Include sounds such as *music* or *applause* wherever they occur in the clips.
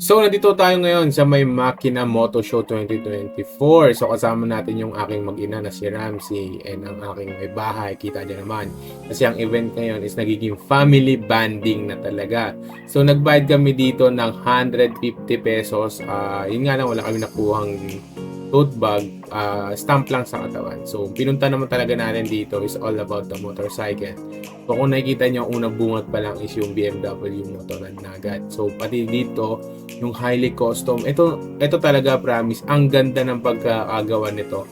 So, nandito tayo ngayon sa may Makina Moto Show 2024. So, kasama natin yung aking mag-ina na si Ramsey and ang aking may bahay. Kita niyo naman. Kasi ang event ngayon is nagiging family banding na talaga. So, nagbayad kami dito ng 150 pesos. Ah, yun nga lang, wala kami nakuhang tote bag, ah, stamp lang sa katawan. So, pinunta naman talaga natin dito is all about the motorcycle. So, kung nakikita nyo, ang unang bungat pa lang is yung BMW Motorrad na agad. So, pati dito, yung highly custom. Ito, ito talaga, promise, ang ganda ng pagkakagawa nito.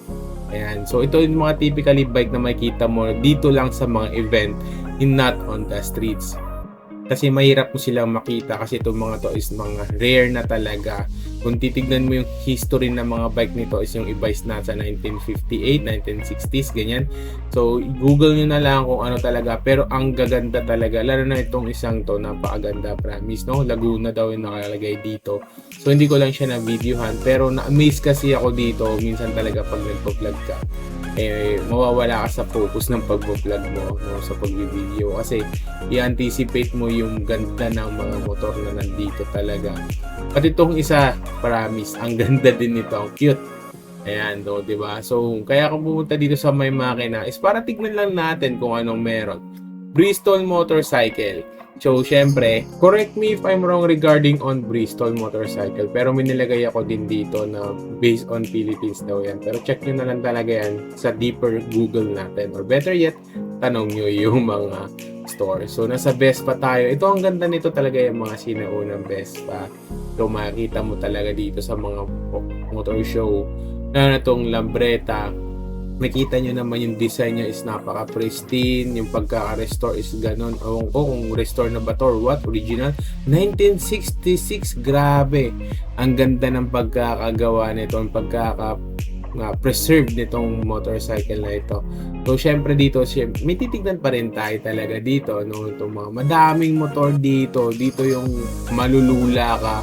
Ayan. So, ito yung mga typically bike na makikita mo dito lang sa mga event and not on the streets. Kasi mahirap mo silang makita kasi itong mga to is mga rare na talaga. Kung titignan mo yung history ng mga bike nito is yung iba is nasa 1958, 1960s, ganyan. So, google nyo na lang kung ano talaga. Pero ang gaganda talaga. Lalo na itong isang to, napakaganda, promise, no? Laguna daw yung nakalagay dito. So, hindi ko lang siya na-videohan. Pero na-amaze kasi ako dito. Minsan talaga pag nagpo-vlog ka eh mawawala ka sa focus ng pagbo-vlog mo no, sa pagbi-video kasi i-anticipate mo yung ganda ng mga motor na nandito talaga. At itong isa, promise, ang *laughs* ganda din nito, ang cute. Ayan, do, 'di ba? So, kaya ako pumunta dito sa may makina is para tignan lang natin kung anong meron. Bristol motorcycle. So, syempre, correct me if I'm wrong regarding on Bristol motorcycle. Pero may nilagay ako din dito na based on Philippines daw yan. Pero check nyo na lang talaga yan sa deeper Google natin. Or better yet, tanong nyo yung mga store. So, nasa Vespa tayo. Ito ang ganda nito talaga yung mga sinaunang Vespa. So, makikita mo talaga dito sa mga motor show na itong Lambretta, makita nyo naman yung design niya is napaka-pristine, yung pagkaka-restore is ganun. Ewan ko kung restore na ba to or what, original. 1966, grabe. Ang ganda ng pagkakagawa nito, ang pagkaka nga preserved nitong motorcycle na ito. So syempre dito, syempre, may titignan pa rin tayo talaga dito no, itong mga madaming motor dito, dito yung malulula ka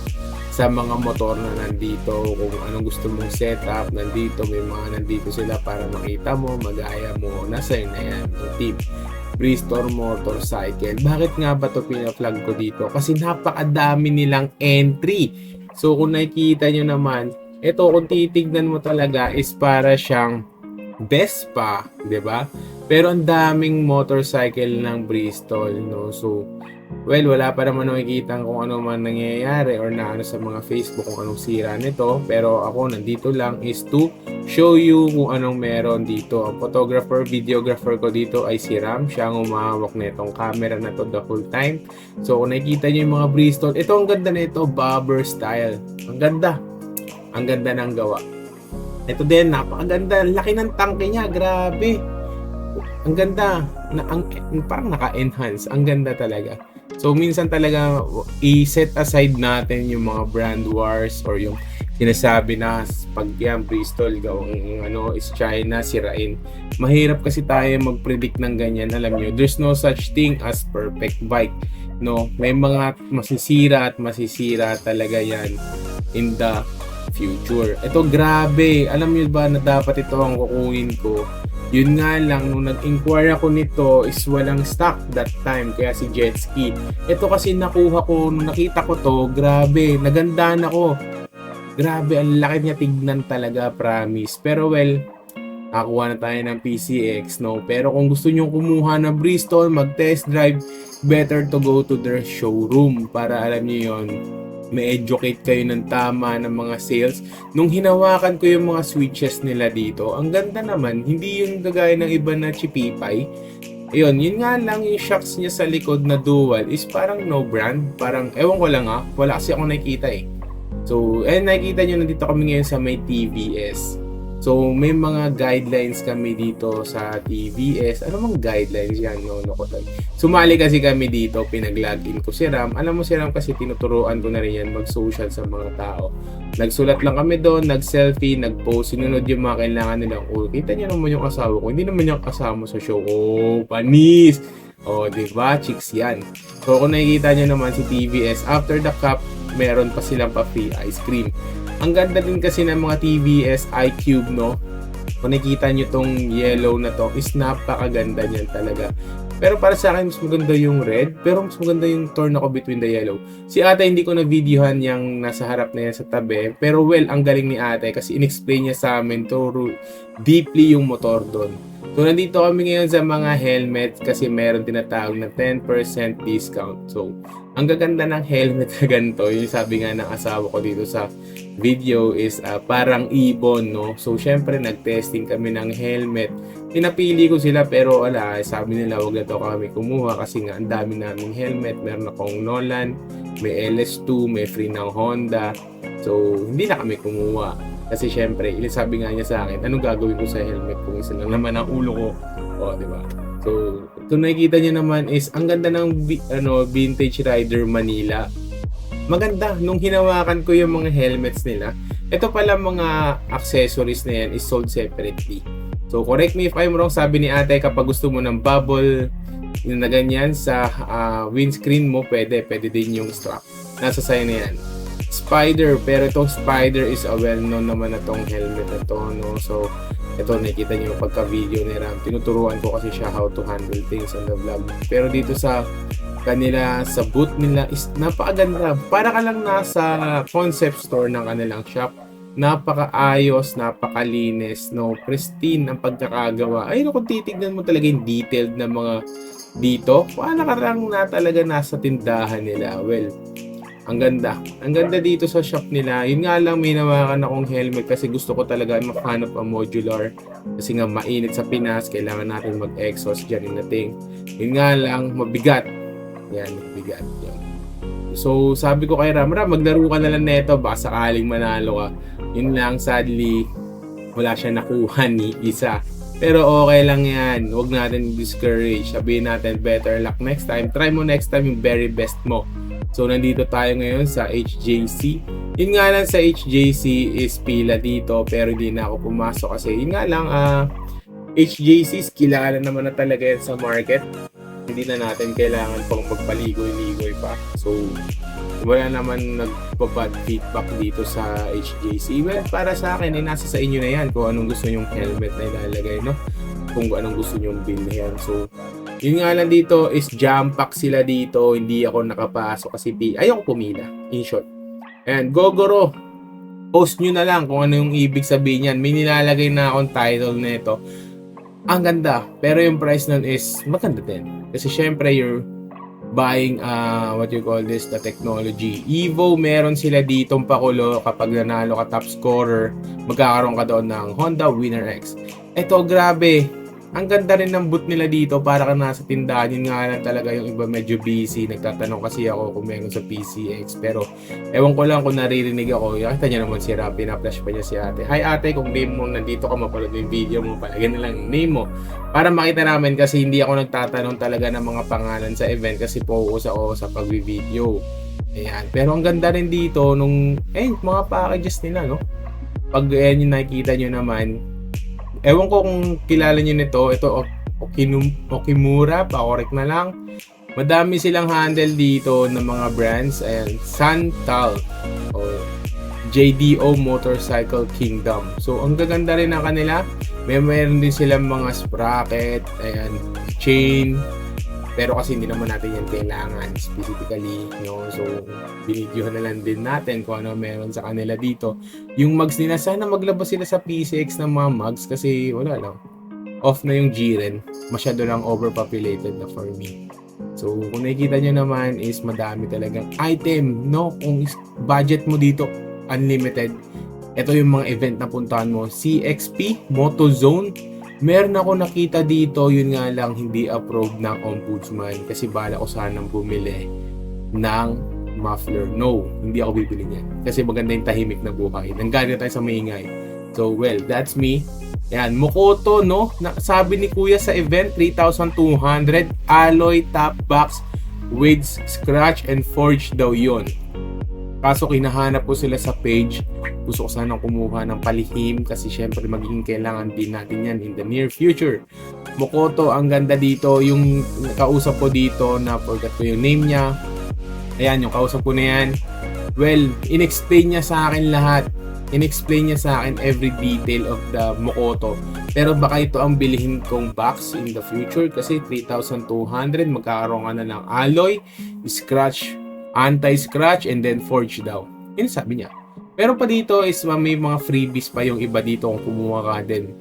sa mga motor na nandito, kung anong gusto mong setup, nandito, may mga nandito sila para makita mo, magaya mo, nasa yun na yan, yung tip. Bristol Motorcycle. Bakit nga ba to pina-flag ko dito? Kasi napakadami nilang entry. So kung nakikita nyo naman, ito kung titignan mo talaga is para siyang Vespa, 'di ba? Pero ang daming motorcycle ng Bristol, no? So, well, wala pa naman nakikita kung ano man nangyayari or na ano sa mga Facebook kung anong sira nito. Pero ako, nandito lang is to show you kung anong meron dito. Ang photographer, videographer ko dito ay si Ram. Siya ang umahawak nitong camera na to the whole time. So, kung nakikita niyo yung mga Bristol, ito ang ganda nito, bobber style. Ang ganda. Ang ganda ng gawa. Ito din, napakaganda. Laki ng tangke niya, grabe. Ang ganda. Na, ang, parang naka-enhance. Ang ganda talaga. So, minsan talaga, i-set aside natin yung mga brand wars or yung sinasabi na pag yan, Bristol, gawang ano, is China, sirain. Mahirap kasi tayo mag-predict ng ganyan. Alam nyo, there's no such thing as perfect bike. No, may mga masisira at masisira talaga yan in the future. Ito grabe. Alam niyo ba na dapat ito ang kukunin ko? Yun nga lang, nung nag-inquire ako nito is walang stock that time, kaya si jet ski. Ito kasi nakuha ko, nung nakita ko to, grabe, nagandaan ako. Grabe, ang laki niya tignan talaga, promise. Pero well, nakakuha na tayo ng PCX, no? Pero kung gusto nyo kumuha ng Bristol, mag-test drive, better to go to their showroom para alam niyo yon may-educate kayo ng tama ng mga sales. Nung hinawakan ko yung mga switches nila dito, ang ganda naman, hindi yung gagaya ng iba na chipipay. Ayun, yun nga lang yung shocks niya sa likod na dual is parang no brand. Parang, ewan ko lang ah, wala kasi ako nakikita eh. So, eh, nakikita nyo nandito kami ngayon sa may TVS. So, may mga guidelines kami dito sa TVS. Ano mang guidelines yan? No, no, ko Sumali kasi kami dito, pinag-login ko si Ram. Alam mo si Ram kasi tinuturuan ko na rin yan mag-social sa mga tao. Nagsulat lang kami doon, nag-selfie, nag-post, sinunod yung mga kailangan nilang oh, Kita niyo naman yung asawa ko. Hindi naman yung kasama sa show. Oh, panis! Oh, di ba? Chicks yan. So, kung nakikita niyo naman si TVS, after the cup, meron pa silang pa free ice cream. Ang ganda din kasi ng mga TVS iCube, no? Kung nakikita nyo tong yellow na to, is napakaganda niyan talaga. Pero para sa akin, mas maganda yung red. Pero mas maganda yung torn ako between the yellow. Si ate, hindi ko na videohan yung nasa harap na yan sa tabi. Pero well, ang galing ni ate kasi in-explain niya sa amin to deeply yung motor doon. So, nandito kami ngayon sa mga helmet kasi meron tinatawag na 10% discount. So, ang gaganda ng helmet na ganito, yung sabi nga ng asawa ko dito sa video is ah, parang ibon, no? So, syempre, nag-testing kami ng helmet. Pinapili ko sila pero wala, sabi nila wag na to kami kumuha kasi nga ang dami naming helmet. Meron akong Nolan, may LS2, may free ng Honda. So, hindi na kami kumuha. Kasi syempre, sabi nga niya sa akin, anong gagawin ko sa helmet kung isa lang naman ang ulo ko? O, di ba? So, kung nakikita niyo naman is, ang ganda ng ano, Vintage Rider Manila. Maganda, nung hinawakan ko yung mga helmets nila, ito pala mga accessories na yan is sold separately. So, correct me if I'm wrong, sabi ni ate, kapag gusto mo ng bubble na ganyan sa ah, windscreen mo, pwede. Pwede din yung strap. Nasa sa'yo na yan. Spider, pero itong Spider is a well-known naman na tong helmet na to, no? So, ito nakikita niyo pagka-video ni Ram. Tinuturuan ko kasi siya how to handle things on the vlog. Pero dito sa kanila, sa booth nila is napakaganda. Para ka lang nasa concept store ng kanilang shop. Napakaayos, napakalinis, no? Pristine ang pagkakagawa. Ay, no, kung titignan mo talaga yung detailed na mga dito, para ka lang na talaga nasa tindahan nila. Well, ang ganda. Ang ganda dito sa shop nila. Yun nga lang may nawakan akong helmet kasi gusto ko talaga makahanap ang modular. Kasi nga mainit sa Pinas, kailangan natin mag-exhaust dyan yung nating. Yun nga lang, mabigat. Yan, mabigat. Yan. So, sabi ko kay Ram, maglaro ka na lang neto, baka sakaling manalo ka. Yun lang, sadly, wala siya nakuha *laughs* ni isa. Pero okay lang yan. Huwag natin discourage. Sabihin natin, better luck next time. Try mo next time yung very best mo. So, nandito tayo ngayon sa HJC. Yun nga lang sa HJC is pila dito pero hindi na ako pumasok kasi yun nga lang ah HJC is kilala naman na talaga yan sa market. Hindi na natin kailangan pang magpaligoy-ligoy pa. So, wala naman nagpabad feedback dito sa HJC. Well, para sa akin, eh, nasa sa inyo na yan kung anong gusto yung helmet na ilalagay, no? Kung anong gusto nyong bilhin. So, yun nga lang dito is jam pack sila dito. Hindi ako nakapasok kasi pi- ayoko pumila. In short. And Gogoro, post nyo na lang kung ano yung ibig sabihin yan. May nilalagay na akong title nito. Ang ganda. Pero yung price nun is maganda din. Kasi syempre you're buying uh, what you call this, the technology. Evo, meron sila ditong pakulo kapag nanalo ka top scorer, magkakaroon ka doon ng Honda Winner X. Ito, grabe. Ang ganda rin ng boot nila dito para ka nasa tindahan. Yun nga lang talaga yung iba medyo busy. Nagtatanong kasi ako kung meron sa PCX. Pero ewan ko lang kung naririnig ako. Nakita niya naman si Rap. Pina-flash pa niya si ate. Hi ate, kung name mo nandito ka mapanood mo yung video mo. Palagyan na lang yung name mo. Para makita namin kasi hindi ako nagtatanong talaga ng mga pangalan sa event kasi focus ako sa pag-video. Ayan. Pero ang ganda rin dito nung eh, mga packages nila, no? Pag ayan yung nakikita nyo naman, ewan ko kung kilala nyo nito, ito Okinum, Okimura, pa-correct na lang. Madami silang handle dito ng mga brands. Ayan, Santal o JDO Motorcycle Kingdom. So, ang gaganda rin ng kanila. May meron din silang mga sprocket, ayan, chain. Pero kasi hindi naman natin yan kailangan specifically. No? So, binidyohan na lang din natin kung ano meron sa kanila dito. Yung mugs nila, sana maglabas sila sa PCX ng mga mugs kasi wala lang. Off na yung Jiren. Masyado lang overpopulated na for me. So, kung nakikita nyo naman is madami talagang item, no? Kung budget mo dito, unlimited. Ito yung mga event na puntahan mo. CXP, MotoZone. Meron ako nakita dito, yun nga lang hindi approved ng ombudsman kasi bala ko sanang bumili ng muffler. No, hindi ako bibili niyan. Kasi maganda yung tahimik na buhay. Nanggaling tayo sa maingay. So, well, that's me. Yan, Mokoto, no? Na, sabi ni Kuya sa event, 3,200 alloy top box with scratch and forge daw yon. Kaso kinahanap ko sila sa page. Gusto ko sanang kumuha ng palihim kasi syempre magiging kailangan din natin yan in the near future. Mokoto, ang ganda dito. Yung kausap ko dito, na forgot ko yung name niya. Ayan, yung kausap ko na yan. Well, inexplain niya sa akin lahat. in-explain niya sa akin every detail of the Mokoto. Pero baka ito ang bilihin kong box in the future kasi 3,200 magkakaroon ka na ng alloy, scratch, anti-scratch, and then forge daw. Yun sabi niya. Pero pa dito is ma- may mga freebies pa yung iba dito kung kumuha ka din.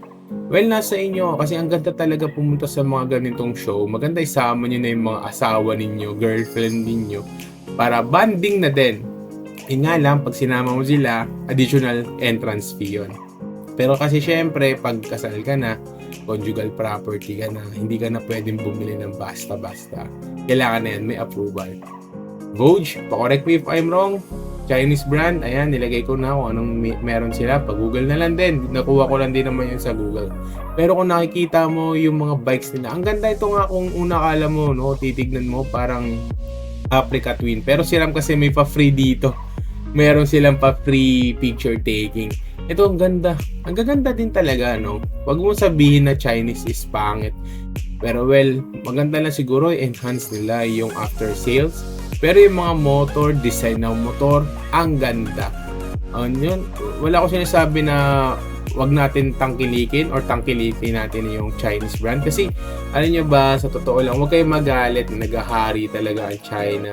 Well, nasa inyo kasi ang ganda talaga pumunta sa mga ganitong show. Maganda isama nyo na yung mga asawa ninyo, girlfriend ninyo para banding na din. Yun nga lang, pag sinama mo sila, additional entrance fee yun. Pero kasi syempre, pag kasal ka na, conjugal property ka na, hindi ka na pwedeng bumili ng basta-basta. Kailangan na yan, may approval. Vogue, pa-correct me if I'm wrong. Chinese brand, ayan, nilagay ko na kung anong meron sila. Pag-google na lang din. Nakuha ko lang din naman yun sa Google. Pero kung nakikita mo yung mga bikes nila, ang ganda ito nga kung una kala mo, no, titignan mo, parang Africa Twin. Pero si Ram kasi may pa-free dito. *laughs* Meron silang pa-free picture taking. Ito ang ganda. Ang gaganda din talaga, no? Wag mo sabihin na Chinese is pangit. Pero well, maganda lang siguro i-enhance nila yung after sales. Pero yung mga motor, design ng motor, ang ganda. Ano yun? Wala ko sinasabi na wag natin tangkilikin or tangkilikin natin yung Chinese brand. Kasi, alam nyo ba, sa totoo lang, huwag kayong magalit. Nagahari talaga ang China.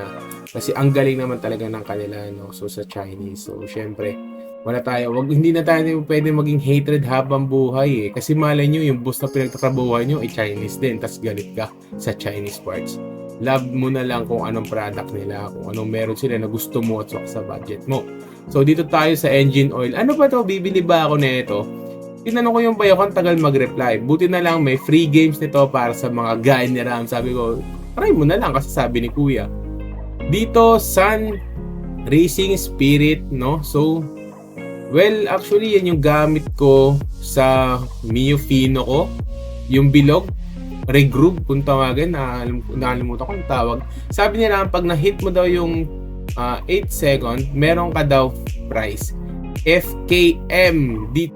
Kasi ang galing naman talaga ng kanila, no? So, sa Chinese. So, syempre, wala tayo. Wag, hindi na tayo pwede maging hatred habang buhay eh. Kasi malay nyo, yung boss na pinagtatrabuhan nyo ay Chinese din. Tapos galit ka sa Chinese parts. Love mo na lang kung anong product nila, kung anong meron sila na gusto mo at sa budget mo. So, dito tayo sa engine oil. Ano ba to? Bibili ba ako nito? Tinanong ko yung bayo ko, ang tagal mag-reply. Buti na lang may free games nito para sa mga guy ni Ram. Sabi ko, try mo na lang kasi sabi ni Kuya. Dito, Sun Racing Spirit, no? So, well, actually, yan yung gamit ko sa Mio Fino ko. Yung bilog, regroup, kung tawagin, na nakalimutan ko ang tawag. Sabi nila, pag na-hit mo daw yung ah, 8 second, meron ka daw price. FKM. Di,